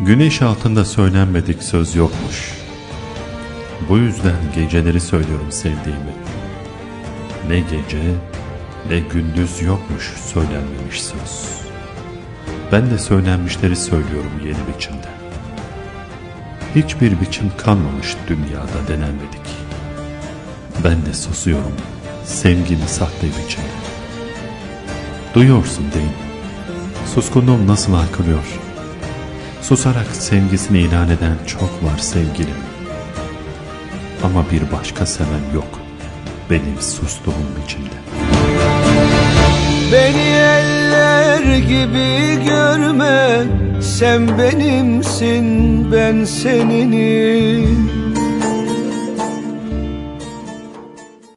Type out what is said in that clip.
Güneş altında söylenmedik söz yokmuş. Bu yüzden geceleri söylüyorum sevdiğimi. Ne gece ne gündüz yokmuş söylenmemiş söz. Ben de söylenmişleri söylüyorum yeni biçimde. Hiçbir biçim kalmamış dünyada denenmedik. Ben de susuyorum sevgimi sahte biçimde. Duyuyorsun değil mi? Suskunluğum nasıl haykırıyor? Susarak sevgisini ilan eden çok var sevgilim. Ama bir başka seven yok benim sustuğum biçimde. Beni eller gibi görme Sen benimsin ben seninim